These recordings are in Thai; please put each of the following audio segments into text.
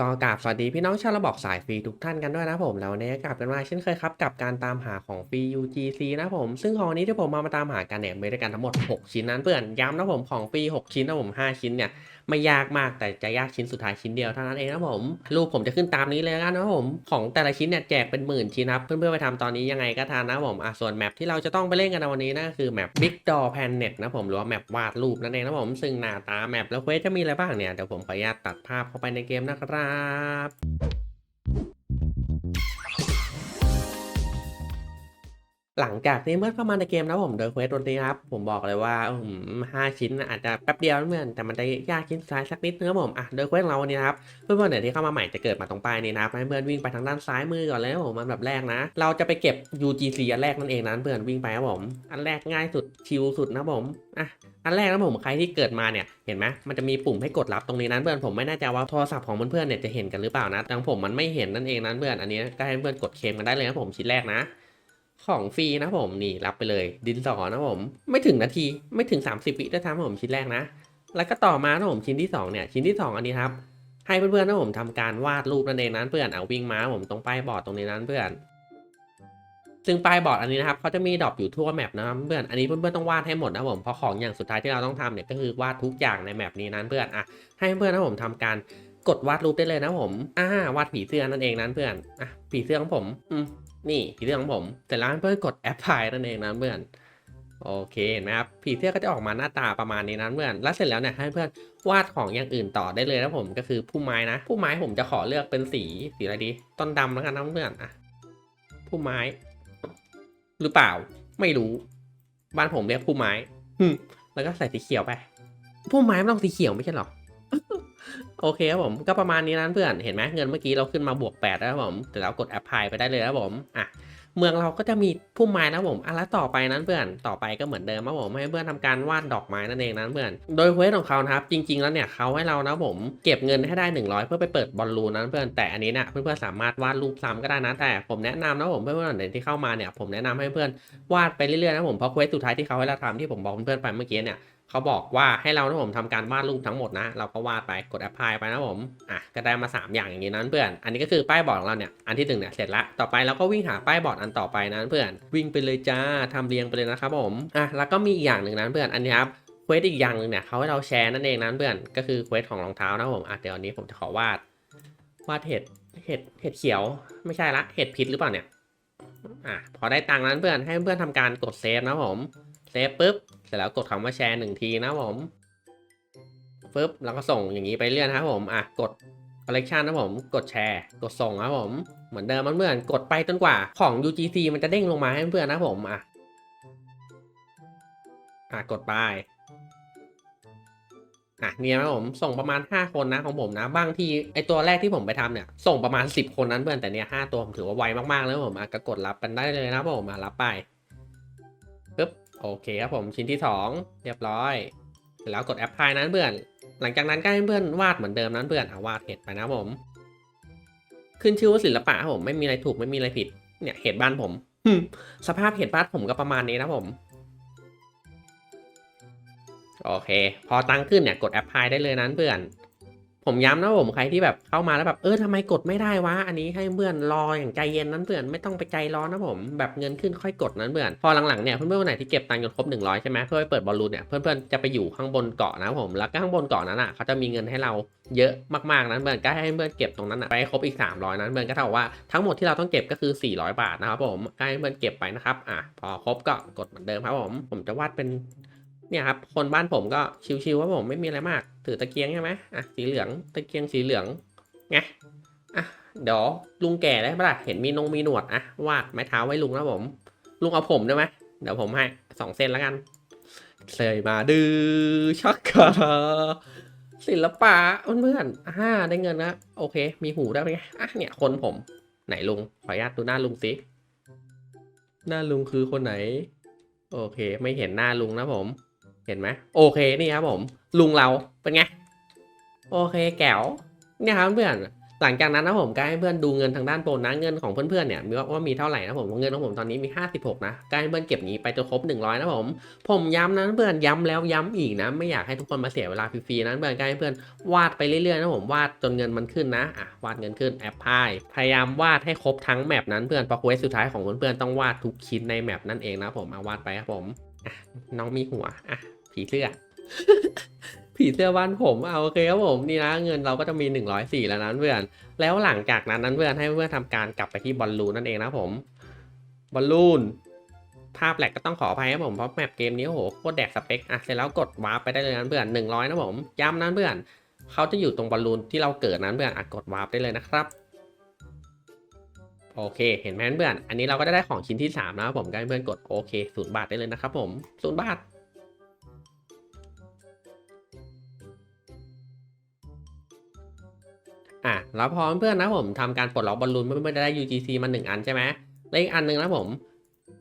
ก็กราบสวัสดีพี่น้องชาวระบอกสายฟรีทุกท่านกันด้วยนะผมแล้ววันนี้กลับกันมาเช่นเคยครับกับการตามหาของฟรี UGC นะผม ซึ่งของนนี้ที่ผมมามาตามหากันเนี่ยมีด้วยกันทั้งหมด 6 ชิ้นนั้นเพื่อนย้ำนะผมของฟรี 6 ชิ้นนะผม 5 ชิ้นเนี่ยไม่ยากมากแต่จะยากชิ้นสุดท้ายชิ้นเดียวเท่านั้นเองนะผมรูปผมจะขึ้นตามนี้เลยกันนะผมของแต่ละชิ้นเนี่ยแจกเป็นหมื่นชิ้นครับเพื่อนๆไปทำตอนนี้ยังไงก็ทานนะผมอะส่วนแมปที่เราจะต้องไปเล่นกันในวันนี้นะคือแมป Big Door Planet นะผมหรือว่าแมปวาดรูปนั่นเองนะผมซึ่งหน้าตาแมปแล้วเควสจะมีอะไรบ้างเนี่ยเดี๋ยวผมขออนุญาตตัดภาพเข้าไปในเกมนะครับ หลังจากที่เมื่อเข้ามาในเกมนะผมโดยเควสดนตรีครับ ผมบอกเลยว่าห้าชิ้นอาจจะแป๊บเดียวนะเพื่อนแต่มันจะยากชิ้นสุดท้ายสักนิดนึงครับผมอะโดยเควสเราวันนี้นะครับเพื่อนๆเนี่ยที่เข้ามาใหม่จะเกิดมาตรงป้ายนี้นะครับให้เพื่อนวิ่งไปทางด้านซ้ายมือก่อนเลยนะผมอันดับแรกนะ เราจะไปเก็บ UGC อันแรกนั่นเองนะเพื่อนวิ่งไปครับผม อันแรกง่ายสุดชิลสุดนะผมอะอันแรกนะผมใครที่เกิดมาเนี่ยเห็นไหมมันจะมีปุ่มให้กดรับตรงนี้นั้นเพื่อนผมไม่แน่ใจว่าโทรศัพท์ของเพื่อนๆเนี่ยจะเห็นกันหรือเปล่านะแต่ของผมมันไม่เห็นนั่นเองนะเพื่อนอันนี้ก็ให้เพื่อนกดเคมกันได้เลยนะผมชิ้นแรกนะ ของฟรีนะผมนี่รับไปเลยดินสอนะผมไม่ถึงนาทีไม่ถึง 30 วิด้วยซ้ำผมชิ้นแรกนะ แล้วก็ต่อมานะผมชิ้นที่สองเนี่ยชิ้นที่สองอันนี้ครับให้เพื่อนๆนะผมทำการวาดรูปนั่นเองนั้นเพื่อนเอาวิ่งมาผมตรงป้ายบอร์ดตรงนี้นั้นเพื่อนซึ่งป้ายบอร์ดอันนี้นะครับเขาจะมีดรอปอยู่ทั่วแมปนะครับเพื่อนอันนี้เพื่อนๆต้องวาดให้หมดนะผมเพราะของอย่างสุดท้ายที่เราต้องทำเนี่ยก็คือวาดทุกอย่างในแมปนี้นั้นเพื่อนอะให้เพื่อนๆนะผมทำการกดวาดรูปได้เลยนะผมอ่าวาดผีเสื้อนั่นเองนั้นเพื่อนอะผีเสื้อของผมอืม นี่ผีเสื้อของผมเสร็จแล้วเพื่อนกดแอปพลายนั่นเองนะเพื่อนโอเคเห็นไหมครับผีเสื้อก็จะออกมาหน้าตาประมาณนี้นะเพื่อนแล้วเสร็จแล้วเนี่ยให้เพื่อนวาดของอย่างอื่นต่อได้เลยนะผมก็คือผู้ไม้นะผู้ไม้ผมจะขอเลือกเป็นสีสีอะไรดีต้นดำแล้วกันนะเพื่อนอะผู้ไม้ หรือเปล่า ไม่รู้ บ้านผมเรียกผู้ไม้แล้วก็ใส่สีเขียวไปผู้ไม้ไม่ต้องสีเขียวไม่ใช่หรอ โอเคครับผมก็ประมาณนี้นะเพื่อนเห็นไหมเงินเมื่อกี้เราขึ้นมาบวก8แล้วครับผมแต่เรากดแอปพลายไปได้เลยครับผมอะเมืองเราก็จะมีพุ่มไม้นะผมอะแล้วต่อไปนั้นเพื่อนต่อไปก็เหมือนเดิมครับผมให้เพื่อนทำการวาดดอกไม้นั่นเองนะเพื่อน โดยเควสของเขานะครับจริง ๆแล้วเนี่ยเขาให้เรานะผมเก็บเงินให้ได้ 100 เพื่อไปเปิดบอลลูนนะเพื่อนแต่อันนี้เนี่ยเพื่อนๆสามารถวาดรูปซ้ำก็ได้นะแต่ผมแนะนำนะผมเพื่อนๆไหนที่เข้ามาเนี่ยผมแนะนำให้เพื่อนวาดไปเรื่อยๆนะผมเพราะเควสสุดท้ายที่เขาให้เราทำที่ผมบอกเพื่อนๆไปเมื่อกี้เนี่ยเขาบอกว่าให้เรานะผมทำการวาดรูปทั้งหมดนะ เราก็วาดไปกดแอปพลายไปนะผมอะก็ได้มา 3 อย่างอย่างนี้นั้นเพื่อน อันนี้ก็คือป้ายบอร์ดของเราเนี่ยอันที่หนึ่งเนี่ยเสร็จละต่อไปเราก็วิ่งหาป้ายบอร์ดอันต่อไปนะเพื่อน วิ่งไปเลยจ้าทำเรียงไปเลยนะครับผมอะแล้วก็มีอีกอย่างหนึ่งนะเพื่อนอันนี้ครับเควสอีกอย่างหนึ่งเนี่ยเขาให้เราแชร์นั่นเองนะเพื่อนก็คือเควสของรองเท้านะผมอะเดี๋ยวอันนี้ผมจะขอวาดวาดเห็ดเห็ดเห็ดเขียว ไม่ใช่ละเห็ดพิษหรือเปล่าเนี่ย อะพอได้ตังค์นั้นเพื่อนให้เพื่อนทำการกดเซฟนะผมเซฟปุ๊บเสร็จแล้วกดคำว่าแชร์หนึ่งทีนะผมปึ๊บแล้วก็ส่งอย่างนี้ไปเรื่อยนะครับผมอะกด collection นะผมกดแชร์ กดส่งครับผมเหมือนเดิมเพื่อนกดไปจนกว่าของ UGC มันจะเด้งลงมาให้เพื่อนนะผมอะอะกดไป อะเนี่ยนะผมส่งประมาณ 5 คนนะของผมนะบางทีไอตัวแรกที่ผมไปทำเนี่ยส่งประมาณ 10 คนนั้นเพื่อนแต่เนี่ย5ตัวผมถือว่าไวมากๆแล้วผมอะก็กดรับกันได้เลยนะผมอะรับไปปึ๊บโอเคครับผมชิ้นที่ 2 เรียบร้อย แล้วกดแอปพลายนั้นเพื่อน หลังจากนั้นก็ให้เพื่อนวาดเหมือนเดิมนั้นเพื่อนเอาวาดเห็ดไปนะผม ขึ้นชื่อว่าศิลปะผมไม่มีอะไรถูกไม่มีอะไรผิดเนี่ยเห็ดบ้านผมสภาพเห็ดบ้านผมก็ประมาณนี้นะผม โอเค พอตั้งขึ้นเนี่ยกดแอปพลายได้เลยนั้นเพื่อนผมย้ำนะผมใครที่แบบเข้ามาแล้วแบบเออทำไมกดไม่ได้วะอันนี้ให้เพื่อนรออย่างใจเย็นนั้นเพื่อนไม่ต้องไปใจร้อนนะผมแบบเงินขึ้นค่อยกดนั้นเพื่อนพอหลังๆเนี่ยเพื่อนๆคนไหนที่เก็บตังค์จนครบ100ใช่ไหมเพื่อไปเปิดบอลลูนเนี่ยเพื่อนๆจะไปอยู่ข้างบนเกาะนะผมแล้วก็ข้างบนเกาะนั้นอะเขาจะมีเงินให้เราเยอะมากๆนั้นเพื่อนก็ให้เพื่อนเก็บตรงนั้นอะไปครบอีก 300 นั้นเพื่อนก็เท่ากับว่าทั้งหมดที่เราต้องเก็บก็คือ 400 บาทนะครับผมให้เพื่อนเก็บไปนะครับอะพอครบก็กดเหมือนเดิมครับผมผมจะวาดเป็น เนี่ยครับคนบ้านผมก็ชิวๆว่าผมไม่มีอะไรมาก ถือตะเกียงใช่ไหมอะสีเหลืองตะเกียงสีเหลืองไงอะเดี๋ยวลุงแก่ได้ปะล่ะเห็นมีนงมีหนวดอะวาดไม้เท้าไว้ลุงนะผม ลุงเอาผมได้ไหมเดี๋ยวผมให้สองเส้นแล้วกันเสยมาดื้อชักกะศิลปะเพื่อนๆอ่าได้เงินนะโอเค มีหูได้ไหมอะเนี่ยคนผม ไหนลุงขออนุญาตดูหน้าลุงสิหน้าลุงคือคนไหน โอเค ไม่เห็นหน้าลุงนะผม เห็นไหมโอเคนี่ครับผมลุงเราเป็นไงโอเคแก้วเนี่ยครับเพื่อนหลังจากนั้นนะผมก็ให้เพื่อนดูเงินทางด้านโบนนะเงินของเพื่อนๆเนี่ยมีว่าว่ามีเท่าไหร่นะผมเงินของผมตอนนี้มี 56 นะก็ให้เพื่อนเก็บนี้ไปจนครบ 100 นะผมผมย้ำนะเพื่อนย้ำแล้วย้ำอีกนะ ไม่อยากให้ทุกคนมาเสียเวลาฟรีๆนะเพื่อนก็ให้เพื่อนวาดไปเรื่อยๆนะผมวาดจนเงินมันขึ้นนะอะวาดเงินขึ้นแอปพายพยายามวาดให้ครบทั้งแมปนั้นเพื่อนเพราะเควสสุดท้ายของเพื่อนๆต้องวาดทุกชิ้นในแมปนั่นเองนะผมเอาวาดไปครับผมอะน้องมีหัวอะ ผีเสื้อ ผีเสื้อบ้านผมเอาโอเคครับผมนี่นะเงินเราก็จะมี 104 แล้วนั้นเพื่อน แล้วหลังจากนั้นนั้นเพื่อนให้เพื่อนทำการกลับไปที่บอลลูนนั่นเองนะผมบอลลูนภาพแหลกก็ต้องขออภัยครับผมเพราะแมปเกมนี้โอ้โหโคตรแดกสเปคอะเสร็จแล้วกดวาร์ปไปได้เลยนะเพื่อน100นะผมย้ำนั้นเพื่อนเขาจะอยู่ตรงบอลลูนที่เราเกิดนั้นเพื่อนอะกดวาร์ปได้เลยนะครับโอเค เห็นไหมเพื่อน อันนี้เราก็ได้ของชิ้นที่ 3 แล้วผมก็เพื่อนกดโอเคศูนย์บาทได้เลยนะครับผมศูนย์บาท อะแล้วพอมเพื่อนนะผมทำการปลดล็อกบอลลูนเพื่อนๆจะได้ UGC มาหนึ่งอันใช่ไหมแล้วอีกอันหนึ่งนะผม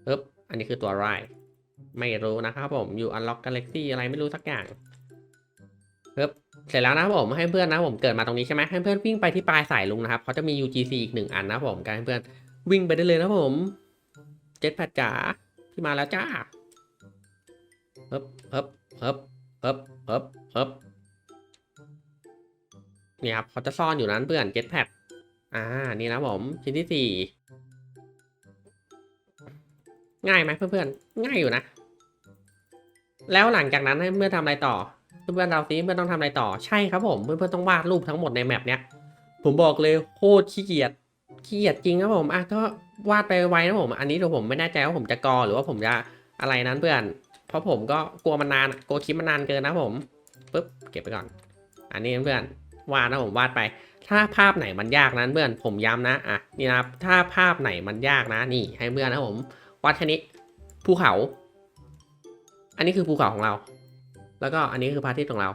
ปึ๊บอันนี้คือตัวไรไม่รู้นะครับผมอยู่ Unlock Galaxy อะไรไม่รู้สักอย่างปึ๊บเสร็จแล้วนะผมให้เพื่อนนะผมเกิดมาตรงนี้ใช่ไหมให้เพื่อนวิ่งไปที่ปลายสายลุงนะครับเขาจะมี UGC อีกหนึ่งอันนะผมก็ให้เพื่อนวิ่งไปได้เลยนะผมเจ็ตแพดจ๋าที่มาแล้วจ้าปึ๊บปึ๊บปึ๊บปึ๊บปึ๊บปึ๊บ นี่ครับเขาจะซ่อนอยู่นั้นเพื่อนเจ็ตแพดอ่า นี่นะผม ชิ้นที่สี่ง่ายไหมเพื่อนๆ ง่ายอยู่นะ แล้วหลังจากนั้นเพื่อนทำอะไรต่อ เพื่อนๆเราซิเพื่อนต้องทำอะไรต่อ ใช่ครับผม เพื่อนๆต้องวาดรูปทั้งหมดในแมปเนี้ย ผมบอกเลยโคตรขี้เกียจ ขี้เกียจจริงครับผมอะก็วาดไปไวนะผม อันนี้เดี๋ยวผมไม่แน่ใจว่าผมจะกอหรือว่าผมจะอะไรนั้นเพื่อน เพราะผมก็กลัวมันนาน กลัวคลิปมันนานเกินนะผม ปึ๊บ เก็บไปก่อน อันนี้เพื่อน วาดนะผมวาดไป ถ้าภาพไหนมันยากนั้นเพื่อนผมย้ำนะอะนี่นะครับถ้าภาพไหนมันยากนะนี่ให้เพื่อนนะผมวาดแค่นี้ภูเขา อันนี้คือภูเขาของเรา แล้วก็อันนี้คือพระอาทิตย์ของเรา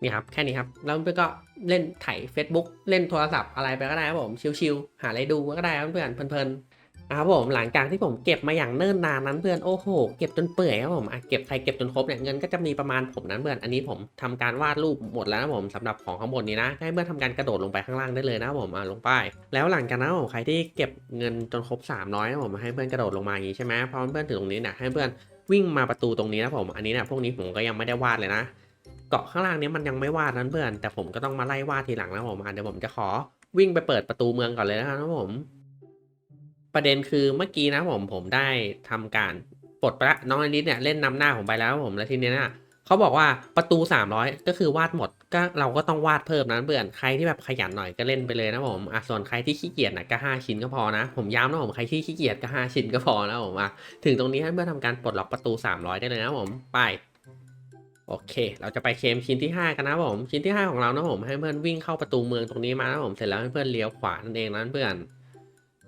นี่ครับแค่นี้ครับแล้วเพื่อนก็เล่นไถ Facebook เล่นโทรศัพท์อะไรไปก็ได้ครับผมชิวๆหาอะไรดูก็ได้ครับเพื่อนเพลินๆ นะครับผมหลังจากที่ผมเก็บมาอย่างเนิ่นนานนั้นเพื่อนโอ้โหเก็บจนเปื่อยครับผมอะเก็บใครเก็บจนครบเนี่ยเงินก็จะมีประมาณผมนั้นเพื่อนอันนี้ผมทำการวาดรูปหมดแล้วนะผมสำหรับของข้างบนนี้นะให้เพื่อนทำการกระโดดลงไปข้างล่างได้เลยนะผมอะลงไป แล้วหลังจากนั้นผมใครที่เก็บเงินจนครบ300นะผมให้เพื่อนกระโดดลงมาอย่างนี้ใช่ไหมพอเพื่อนถึงตรงนี้เนี่ยให้เพื่อนวิ่งมาประตูตรงนี้นะผมอันนี้เนี่ยพวกนี้ผมก็ยังไม่ได้วาดเลยนะเกาะข้างล่างนี้มันยังไม่วาดนั้นเพื่อน แต่ผมก็ต้องมาไล่วาดทีหลังแล้วผมอะเดี๋ยวผมจะขอวิ่งไปเปิดประตูเมืองก่อนเลยนะครับผม ประเด็นคือเมื่อกี้นะผมผมได้ทำการปลดไปละน้องอลิสเนี่ยเล่นนำหน้าผมไปแล้วผมแล้วทีเนี้ยนะเขาบอกว่าประตู 300 ก็คือวาดหมดก็เราก็ต้องวาดเพิ่มนะเพื่อนใครที่แบบขยันหน่อยก็เล่นไปเลยนะผมอะส่วนใครที่ขี้เกียจนะก็ 5 ชิ้นก็พอนะ ผมย้ำนะผมใครที่ขี้เกียจก็ 5 ชิ้นก็พอนะผมอะถึงตรงนี้ให้เพื่อนทำการปลดล็อกประตู 300 ได้เลยนะผมไปโอเค เราจะไปเคลมชิ้นที่ 5 กันนะผมชิ้นที่ 5 ของเรานะผมให้เพื่อนวิ่งเข้าประตูเมืองตรงนี้มานะผมเสร็จแล้วให้เพื่อนเลี้ยวขวานั่นเองนะเพื่อน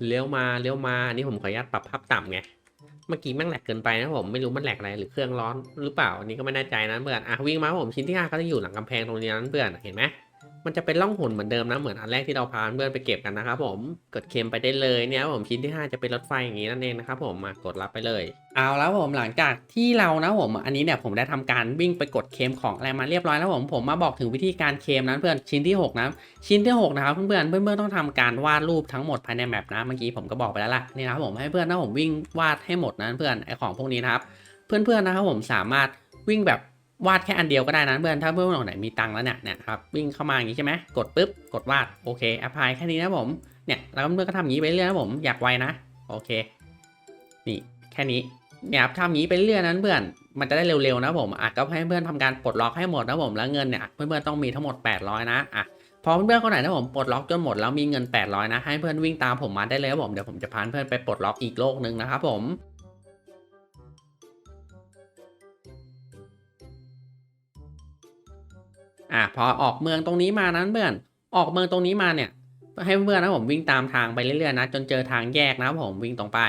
เลี้ยวมาเลี้ยวมาอันนี้ผมขออนุญาตปรับภาพต่ำไงเมื่อกี้แม่งแหลกเกินไปนะผมไม่รู้มันแหลกอะไรหรือเครื่องร้อนหรือเปล่าอันนี้ก็ไม่แน่ใจนะเพื่อนอะวิ่งมาผมชิ้นที่5ก็จะอยู่หลังกำแพงตรงนี้นั่นเพื่อนเห็นไหม มันจะเป็นร่องหนเหมือนเดิมนะ เหมือนอันแรกที่เราพาเพื่อนไปเก็บกันนะครับผม กดเคลมไปได้เลยเนี่ยผมชิ้นที่ 5 จะเป็นรถไฟอย่างนี้นั่นเองนะครับผมมากดรับไปเลย เอาแล้วผมหลังจากที่เรานะผม อันนี้เนี่ยผมได้ทำการวิ่งไปกดเคลมของอะไรมาเรียบร้อยแล้วผมผมมาบอกถึงวิธีการเคลมนั้นเพื่อนชิ้นที่ 6 นะ ชิ้นที่ 6 นะครับเพื่อนๆเพื่อนต้องทำการวาดรูปทั้งหมดภายในแมปนะเมื่อกี้ผมก็บอกไปแล้วล่ะนี่นะครับผมให้เพื่อนนะผมวิ่งวาดให้หมดนะเพื่อนไอของพวกนี้นะครับเพื่อนๆนะครับผมสามารถวิ่งแบบ วาดแค่อันเดียวก็ได้นะเพื่อนถ้าเพื่อนคนไหนมีตังแล้วเนี่ยเนี่ยครับวิ่งเข้ามาอย่างนี้ใช่ไหมกดปุ๊บกดวาดโอเคแอปพลายแค่นี้นะผมเนี่ยแล้วเพื่อนก็ทำอย่างนี้ไปเรื่อยนะผมอยากไวนะโอเค นี่แค่นี้เนี่ยครับทำอย่างนี้ไปเรื่อยนะเพื่อนมันจะได้เร็วๆนะผมอะก็ให้เพื่อนทำการปลดล็อกให้หมดนะผมแล้วเงินเนี่ยเพื่อนๆต้องมีทั้งหมด 800 นะอะพอเพื่อนๆคนไหนนะผมปลดล็อกจนหมดแล้วมีเงิน 800 นะ ให้เพื่อนวิ่งตามผมมาได้เลยครับผมเดี๋ยวผมจะพาเพื่อนไปปลดล็อกอีกโลกหนึ่งนะครับผม อะพอออกเมืองตรงนี้มานั้นเพื่อนออกเมืองตรงนี้มาเนี่ย ให้เพื่อนนะผมวิ่งตามทางไปเรื่อยๆนะจนเจอทางแยกนะผมวิ่งตรงไป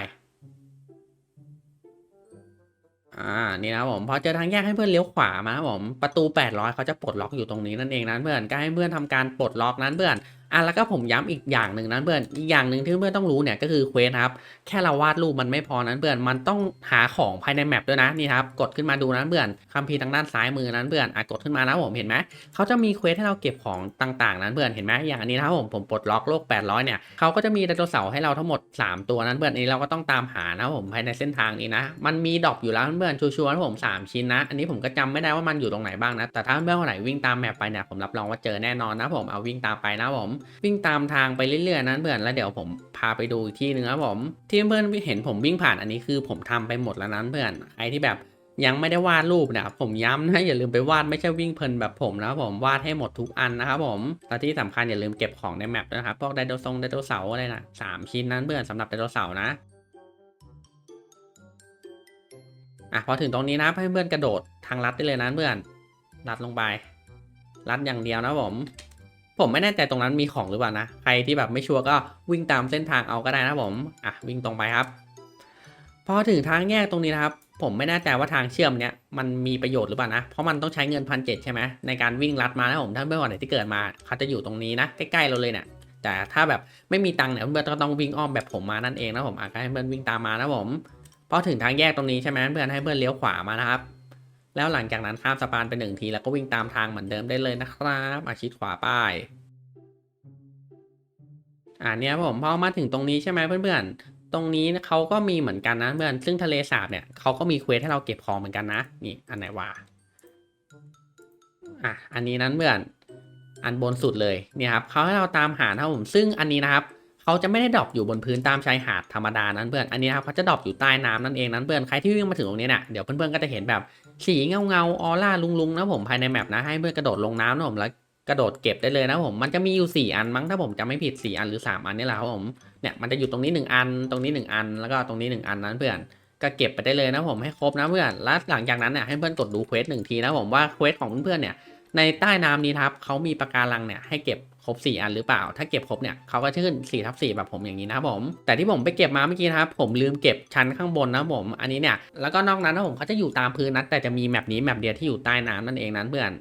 อ่านี่นะผมพอเจอทางแยกให้เพื่อนเลี้ยวขวามาผมประตู 800เขาจะปลดล็อกอยู่ตรงนี้นั่นเองนะเพื่อนก็ให้เพื่อนทำการปลดล็อกนั้นเพื่อน อะแล้วก็ผมย้ำอีกอย่างหนึ่งนะเพื่อนอีกอย่างหนึ่งที่เพื่อนต้องรู้เนี่ยก็คือเควสครับแค่เราวาดรูปมันไม่พอนั้นเพื่อนมันต้องหาของภายในแมปด้วยนะนี่ครับกดขึ้นมาดูนะเพื่อนคัมภีร์ทางด้านซ้ายมือนั้นเพื่อนอะกดขึ้นมานะผมเห็นไหมเขาจะมีเควสให้เราเก็บของต่างๆ นั้นเพื่อนเห็นไหมอย่างอันนี้นะครับผมผมปลดล็อกโลก 800 เนี่ยเขาก็จะมีไดโนเสาร์ให้เราทั้งหมด 3 ตัวนั้นเพื่อนอันนี้เราก็ต้องตามหานะผมภายในเส้นทางนี้นะ มันมีดอกอยู่แล้วเพื่อนชัวร์ๆนะผมสามชิ้นนะอันนี้ผมก็จำไม่ได้ว่ามันอยู่ตรงไหนบ้างนะแต่ถ้าเพื่อนคนไหนวิ่งตามแมปไปเนี่ยผมรับรองว่าเจอแน่นอนนะผมเอาวิ่งตามไปนะผมวิ่งตามทางไปเรื่อยๆนั้นเพื่อนแล้วเดี๋ยวผมพาไปดูอีกที่หนึ่งครับผมที่เพื่อนเห็นผมวิ่งผ่านอันนี้คือผมทำไปหมดแล้วนั้นเพื่อนใครที่แบบยังไม่ได้วาดรูปนี่ยผมย้ำนะอย่าลืมไปวาดไม่ใช่วิ่งเพลินแบบผมนะครับผมวาดให้หมดทุกอันนะครับผมและที่สำคัญอย่าลืมเก็บของในแมปนะครับพวกไดโนเสาร์ไดโนเสาร์อะไรนะสามชิ้นนั้นเพื่อนสำหรับไดโนเสาร์นะอะพอถึงตรงนี้นะให้เพื่อนกระโดดทางลัดได้เลยนะเพื่อนลัดลงไปลัดอย่างเดียวนะผม ผมไม่แน่ใจตรงนั้นมีของหรือเปล่านะ ใครที่แบบไม่ชัวร์ก็วิ่งตามเส้นทางเอาก็ได้นะผม อะวิ่งตรงไปครับ พอถึงทางแยกตรงนี้นะครับ ผมไม่แน่ใจว่าทางเชื่อมเนี้ยมันมีประโยชน์หรือเปล่านะ เพราะมันต้องใช้เงินพันเจ็ดใช่ไหมในการวิ่งลัดมานะผม ถ้าเมื่อวันไหนที่เกิดมาเขาจะอยู่ตรงนี้นะใกล้ๆเราเลยเนี่ย แต่ถ้าแบบไม่มีตังค์เนี่ยเพื่อนก็ต้องวิ่งอ้อมแบบผมมานั่นเองนะผมอะให้เพื่อนวิ่งตามมานะผม พอถึงทางแยกตรงนี้ใช่ไหมเพื่อนให้เพื่อนเลี้ยวขวามานะครับ แล้วหลังจากนั้นข้ามสะพานไปหนึ่งทีแล้วก็วิ่งตามทางเหมือนเดิมได้เลยนะครับอาชิดขวาป้ายอ่าเนี่ยผมพอมาถึงตรงนี้ใช่ไหมเพื่อนๆ ตรงนี้เขาก็มีเหมือนกันนะเพื่อนซึ่งทะเลสาบเนี่ยเขาก็มีเควสให้เราเก็บของเหมือนกันนะนี่อันไหนวะอะอันนี้นั้นเพื่อนอันบนสุดเลยเนี่ยครับเขาให้เราตามหาครับผมซึ่งอันนี้นะครับเขาจะไม่ได้ดรอปอยู่บนพื้นตามชายหาดธรรมดานั้นเพื่อนอันนี้นะครับเขาจะดรอปอยู่ใต้น้ำนั่นเองนั้นเพื่อนใครที่วิ่งมาถึงตรงนี้เนี่ยเดี๋ยวเพื่อนๆก็จะเห็นแบบ สีเงาเงาออร่าลุงๆนะผมภายในแมปนะให้เพื่อนกระโดดลงน้ำนะผมแล้วกระโดดเก็บได้เลยนะผมมันจะมีอยู่ 4 อันมั้งถ้าผมจำไม่ผิด 4 อันหรือ 3 อันนี่แหละครับผมเนี่ยมันจะอยู่ตรงนี้ 1 อันตรงนี้ 1 อัน แล้วก็ตรงนี้ 1 อันนั้นเพื่อนก็เก็บไปได้เลยนะผมให้ครบนะเพื่อนแล้วหลังจากนั้นเนี่ยให้เพื่อนกดดูเควสหนึ่งทีนะผมว่าเควสของเพื่อนๆเนี่ยในใต้น้ำนี้ครับเขามีปะการังเนี่ยให้เก็บ ครบ 4 อันหรือเปล่า ถ้าเก็บครบเนี่ยเขาก็จะขึ้น4ทับ4แบบผมอย่างนี้นะครับผม แต่ที่ผมไปเก็บมาเมื่อกี้นะครับผมลืมเก็บชั้นข้างบนนะผม อันนี้เนี่ย แล้วก็นอกนั้นนะผมเขาจะอยู่ตามพื้นนะแต่จะมีแมปนี้แมปเดียวที่อยู่ใต้น้ำนั่นเองนั้นเพื่อน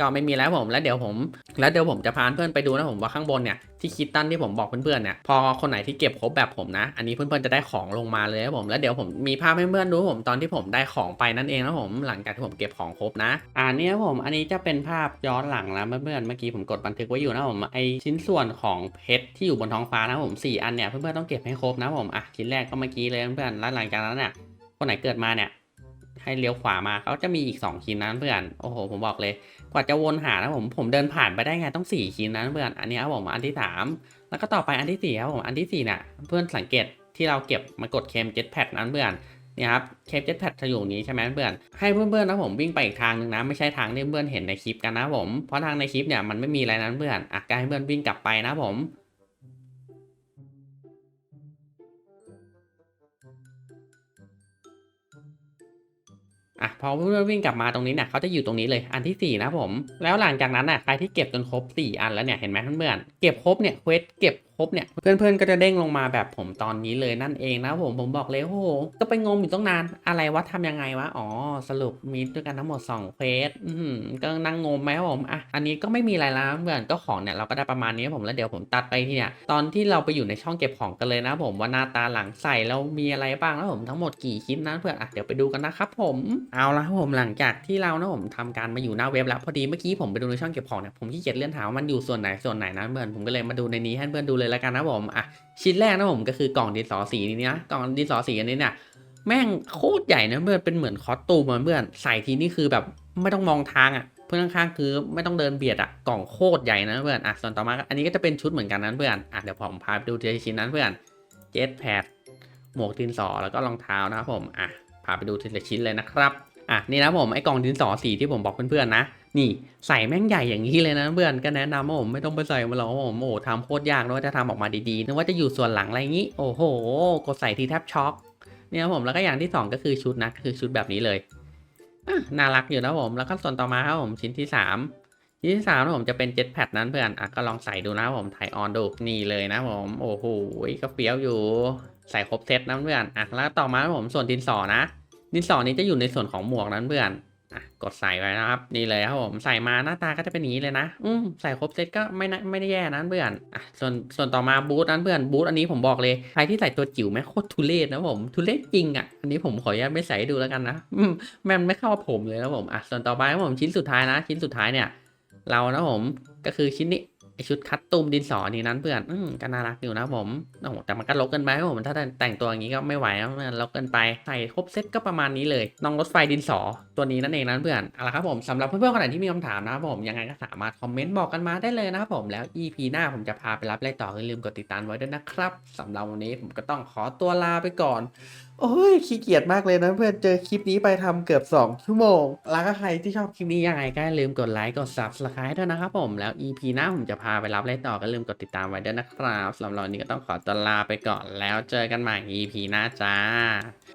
ก็ไม่มีแล้วผมแล้วเดี๋ยวผม แล้วเดี๋ยวผมจะพาเพื่อนไปดูนะผมว่าข้างบนเนี่ยที่คิดตันที่ผมบอกเพื่อนๆเนี่ยพอคนไหนที่เก็บครบแบบผมนะ อันนี้เพื่อนๆจะได้ของลงมาเลยนะผมแล้วเดี๋ยวผมมีภาพให้เพื่อนดูผมตอนที่ผมได้ของไปนั่นเองนะผมหลังจากที่ผมเก็บของครบนะอ่านี่นะผมอันนี้จะเป็นภาพย้อนหลังแล้วเพื่อนๆเมื่อกี้ผมกดบันทึกไว้อยู่นะผมไอชิ้นส่วนของเพชรที่อยู่บนท้องฟ้านะผมสี่อันเนี่ยเพื่อนๆต้องเก็บให้ครบนะผมอะชิ้นแรกก็เมื่อกี้เลยเพื่อนๆแล้วหลังจากนั้นเนี่ยคนไหนเกิดมาเนี่ยให้เลี้ยวขวามาเขาจะมีอีก 2 ชิ้นนั้นเพื่อน โอ้โห ผมบอกเลย กว่าจะวนหานะผมผมเดินผ่านไปได้ไงต้อง4ชิ้นนะเพื่อนอันนี้ครับผมอันที่ 3 แล้วก็ต่อไปอันที่4ครับผมอันที่4เนี่ยเพื่อนสังเกตที่เราเก็บมากดเคมเจ็ตแพดนั้นเพื่อนเนี่ยครับเคมเจ็ตแพดจะอยู่นี้ใช่ไหมเพื่อนให้เพื่อนๆนะผมวิ่งไปอีกทางหนึ่งนะไม่ใช่ทางที่เพื่อนเห็นในคลิปกันนะผมเพราะทางในคลิปเนี่ยมันไม่มีอะไรนั้นเพื่อนอะก็ให้เพื่อนวิ่งกลับไปนะผม อะพอเพื่อนวิ่งกลับมาตรงนี้เนี่ยเขาจะอยู่ตรงนี้เลยอันที่4นะผม แล้วหลังจากนั้นน่ะใครที่เก็บจนครบ 4 อันแล้วเนี่ยเห็นไหมเพื่อนๆเก็บครบเนี่ยเควสเก็บ บเนี่ยเพื่อนๆก็จะเด้งลงมาแบบผมตอนนี้เลยนั่นเองนะผมผมบอกเลยโอ้โหก็ไปงมอยู่ตั้งนานอะไรวะทำยังไงวะอ๋อสรุปมีด้วยกันทั้งหมด2เควสอืมก็นั่งงมไหมครับผมอะอันนี้ก็ไม่มีอะไรแล้วเพื่อนก็ของเนี่ยเราก็ได้ประมาณนี้ผมแล้วเดี๋ยวผมตัดไปที่เนี่ยตอนที่เราไปอยู่ในช่องเก็บของกันเลยนะผมว่าหน้าตาหลังใส่แล้วมีอะไรบ้างนะผมทั้งหมดกี่ชิ้นนะเพื่อนอะเดี๋ยวไปดูกันนะครับผมเอาละครับผมหลังจากที่เรานะผมทำการมาอยู่หน้าเว็บแล้วพอดีเมื่อกี้ผมไปดูในช่องเก็บของเนี่ยผมขี้เกียจเลื่อนหาว่ามันอยู่ส่วนไหนส่วนไหนนะเพื่อนผมก็เลยมาดูในนี้ให้เพื่อนดูเลยแล้วกันนะผมอะชิ้นแรกนะผมก็คือกล่องดินสอสีนี้นะกล่องดินสอสีอันนี้เนี่ยแม่งโคตรใหญ่นะเพื่อนเป็นเหมือนคอสตูมเพื่อนใส่ทีนี่คือแบบไม่ต้องมองทางอะเพื่อนข้างๆคือไม่ต้องเดินเบียดอะกล่องโคตรใหญ่นะเพื่อนอะส่วนต่อมาอันนี้ก็จะเป็นชุดเหมือนกันนะเพื่อนอะเดี๋ยวผมพาไปดูทีละชิ้นนั้นเพื่อนเจ็ตแพดหมวกดินสอแล้วก็รองเท้านะครับผมอะพาไปดูทีละชิ้นเลยนะครับ อะนี่นะผมไอ้กล่องดินสอสีที่ผมบอกเพื่อนๆนะนี่ใส่แม่งใหญ่อย่างนี้เลยนะเพื่อนก็แนะนำว่าผมไม่ต้องไปใส่มาหรอกว่าผมโอ้โหทำโคตรยากนะว่าจะทำออกมาดีๆนึกว่าจะอยู่ส่วนหลังอะไรงี้โอ้โห กดใส่ทีแทบช็อกเนี่ยครับผมแล้วก็อย่างที่สองก็คือชุดนะคือชุดแบบนี้เลยน่ารักอยู่นะผมแล้วก็ส่วนต่อมาครับผมชิ้นที่สามชิ้นที่สามนะผมจะเป็นเจ็ตแพดนั้นเพื่อนอะก็ลองใส่ดูนะผมถ่ายออนดูนี่เลยนะผมโอ้โหก็เฟี้ยวอยู่ใส่ครบเซตนะเพื่อนอะแล้วต่อมาผมส่วนดินสอนะ ดินสอนี้จะอยู่ในส่วนของหมวกนั้นเพื่อนอะกดใส่ไว้นะครับ นี่เลยครับผมใส่มาหน้าตาก็จะเป็นอย่างนี้เลยนะ อืมใส่ครบเซตก็ไม่น่าไม่ได้แย่นะเพื่อนอะส่วนส่วนต่อมาบูทนั้นเพื่อนบูทอันนี้ผมบอกเลยใครที่ใส่ตัวจิ๋วแม่โคตรทุเรศนะผมทุเรศจริงอะอันนี้ผมขออนุญาตไม่ใส่ดูแล้วกันนะอืมแม่ไม่เข้าผมเลยนะผมอะส่วนต่อไปครับผมชิ้นสุดท้ายนะ ชิ้นสุดท้ายเนี่ย เรานะผมก็คือชิ้นนี้ ชุดคัดตุ้มดินสอนี่นั้นเพื่อนอืมก็น่ารักอยู่นะผมโอ้แต่มันก็ลกเกินไปครับผมถ้าแต่งตัวอย่างนี้ก็ไม่ไหวแล้วมันลกเกินไปใส่ครบเซตก็ประมาณนี้เลยน้องรถไฟดินสอตัวนี้นั่นเองนะเพื่อนเอาละครับผมสำหรับเพื่อนๆคนไหนที่มีคำถามนะครับผมยังไงก็สามารถคอมเมนต์บอกกันมาได้เลยนะครับผมแล้ว EP หน้าผมจะพาไปรับอะไรต่ออย่าลืมกดติดตามไว้ด้วยนะครับสำหรับวันนี้ผมก็ต้องขอตัวลาไปก่อน โอ้ยขี้เกียจมากเลยนะเพื่อนเจอคลิปนี้ไปทำเกือบ 2 ชั่วโมง แล้วก็ใครที่ชอบคลิปนี้ยังไงก็อย่าลืมกดไลค์กด subscribe ด้วยนะครับผมแล้ว EP หน้าผมจะพาไปรับอะไรต่อก็ลืมกดติดตามไว้ด้วยนะครับสำหรับวันนี้ก็ต้องขอตวลาไปก่อนแล้วเจอกันใหม่ EP หน้าจ้า